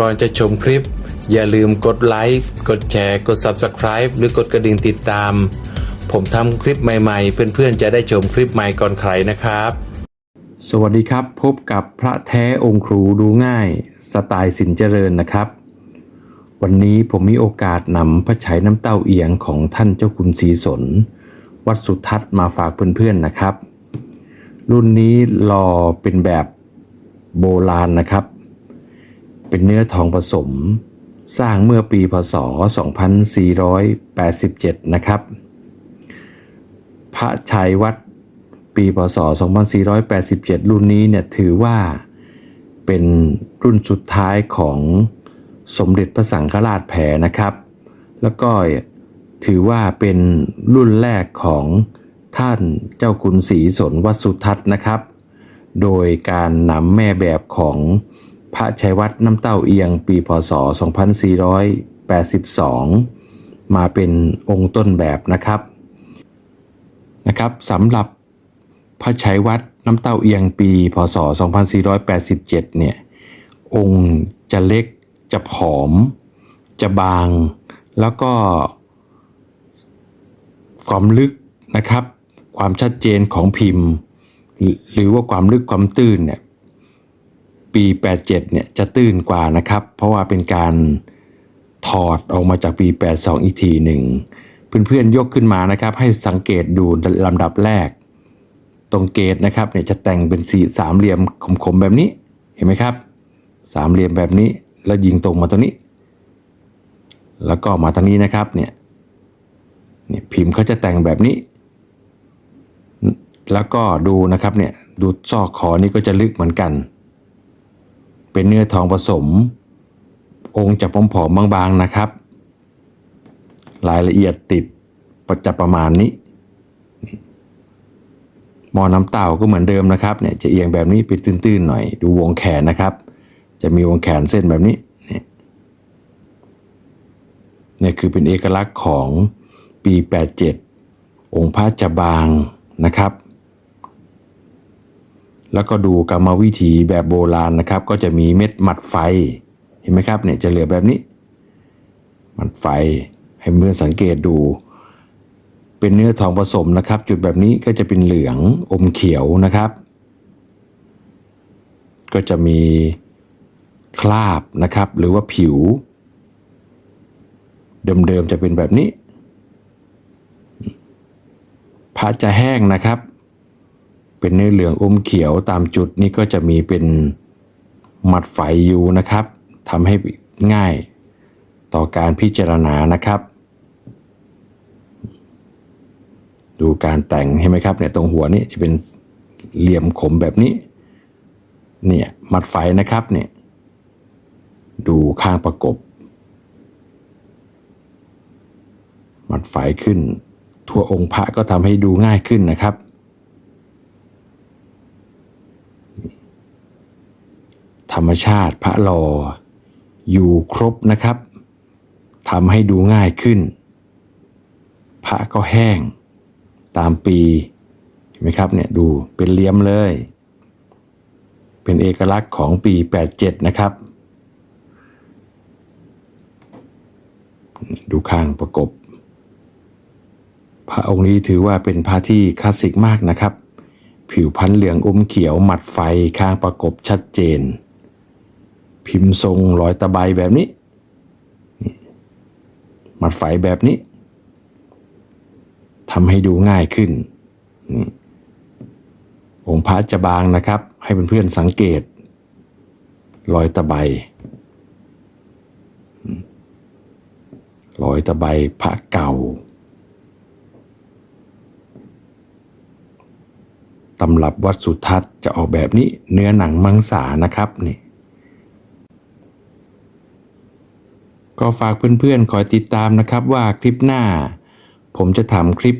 ก่อนจะชมคลิป อย่าลืมกดไลค์ กดแชร์ กด Subscribe หรือกดกระดิ่งติดตาม ผมทำคลิปใหม่ๆ เพื่อนๆ จะได้ชมคลิปใหม่ก่อนใครนะครับ สวัสดีครับ พบกับพระแท้องค์ครูดูง่าย สไตล์สินเจริญนะครับ วันนี้ผมมีโอกาสนำพระฉายน้ำเต้าเอียงของท่านเจ้าคุณศรีสน วัดสุทัศน์มาฝากเพื่อนๆนะครับ รุ่นนี้รอเป็นแบบโบราณนะครับ เป็นเนื้อทองผสม สร้างเมื่อปีพศ 2487 นะครับ พระชัยวัดปีพศ 2487 รุ่นนี้เนี่ยถือว่าเป็นรุ่นสุดท้ายของสมเด็จพระสังฆราชแผนะครับ แล้วก็ถือว่าเป็นรุ่นแรกของท่านเจ้าคุณศรีสนวัสุทัศน์นะครับ โดยการนำแม่แบบของ พระชัยวัดน้ำเต้าเอียงปีพศ 2482 มาเป็นองค์ต้นแบบนะครับนะครับสำหรับพระชัยวัดน้ำเต้าเอียงปี พศ 2487 เนี่ยองค์จะเล็กจะผอม จะบาง แล้วก็ความลึกนะครับ ความชัดเจนของพิมพ์ หรือหรือว่าความลึกความตื้นเนี่ย ปี 87 เนี่ยจะตื้นกว่านะครับ เพราะว่าเป็นการถอดออกมาจากปี 82 อีกทีหนึ่งเพื่อนๆยกขึ้นมานะครับ ให้สังเกตดูลำดับแรก ตรงเกตนะครับเนี่ยจะแต่งเป็นสีสามเหลี่ยมคมๆแบบนี้เห็นไหมครับ สามเหลี่ยมแบบนี้แล้วยิงตรงมาตรงนี้ แล้วก็มาทางนี้นะครับเนี่ยเนี่ยพิมพ์เขาจะแต่งแบบนี้ แล้วก็ดูนะครับเนี่ยดูซอกคอนี่ก็จะลึกเหมือนกัน เป็นเนื้อทองผสม องค์จะผอมๆบางๆนะครับ รายละเอียดติดประจะประมาณนี้หมอน้ำเต่าก็เหมือนเดิมนะครับเนี่ยจะเอียงแบบนี้ป็นตื้นๆหน่อย ดูวงแขนนะครับ จะมีวงแขนเส้นแบบนี้เนี่ยนี่คือเป็นเอกลักษณ์ของปี 87 องค์พระจะบางนะครับ แล้วก็ดูกรรมวิธีแบบโบราณนะครับ ก็จะมีเม็ดหมัดไฟ เห็นไหมครับเนี่ยจะเหลือแบบนี้ หมัดไฟให้เพื่อนสังเกตดู เป็นเนื้อทองผสมนะครับ จุดแบบนี้ก็จะเป็นเหลืองอมเขียวนะครับ ก็จะมีคราบนะครับ หรือว่าผิว เดิมๆจะเป็นแบบนี้พระจะแห้งนะครับ เป็นเนื้อเหลืองอมเขียวตามจุดนี้ก็จะมีเป็นหมัดไฟอยู่นะครับทำให้ง่ายต่อการพิจารณานะครับ ดูการแต่งเห็นไหมครับเนี่ยตรงหัวนี่จะเป็นเหลี่ยมขมแบบนี้เนี่ยหมัดไฟนะครับเนี่ยดูข้างประกบหมัดไฟขึ้น ทั่วองค์พระก็ทำให้ดูง่ายขึ้นนะครับ ธรรมชาติพระลอ อยู่ครบนะครับทำให้ดูง่ายขึ้น พระก็แห้ง ตามปีเห็นไหมครับเนี่ยดูเป็นเลี้ยมเลย เป็นเอกลักษณ์ของปี 87 นะครับ ดูข้างประกบ พระองค์นี้ถือว่าเป็นพระที่คลาสสิกมากนะครับ ผิวพันธุ์เหลืองอมเขียวหมัดไฟข้างประกบชัดเจน พิมพ์ทรงรอยตะไบแบบนี้มัดไฟแบบนี้ทำให้ดูง่ายขึ้นองค์พระจะบางนะครับ ให้เพื่อนๆสังเกต รอยตะไบรอยตะไบพระเก่าตำรับวัดสุทัศน์จะออกแบบนี้เนื้อหนังมังสานะครับนี่ ก็ฝากเพื่อนๆคอยติดตามนะครับว่าคลิปหน้า ผมจะทำคลิป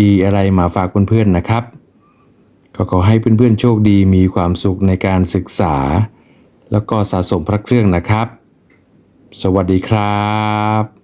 ดีๆ อะไรมาฝากเพื่อนๆนะครับ ก็ขอให้เพื่อนๆโชคดีมีความสุขในการศึกษา แล้วก็สะสมพระเครื่องนะครับ สวัสดีครับ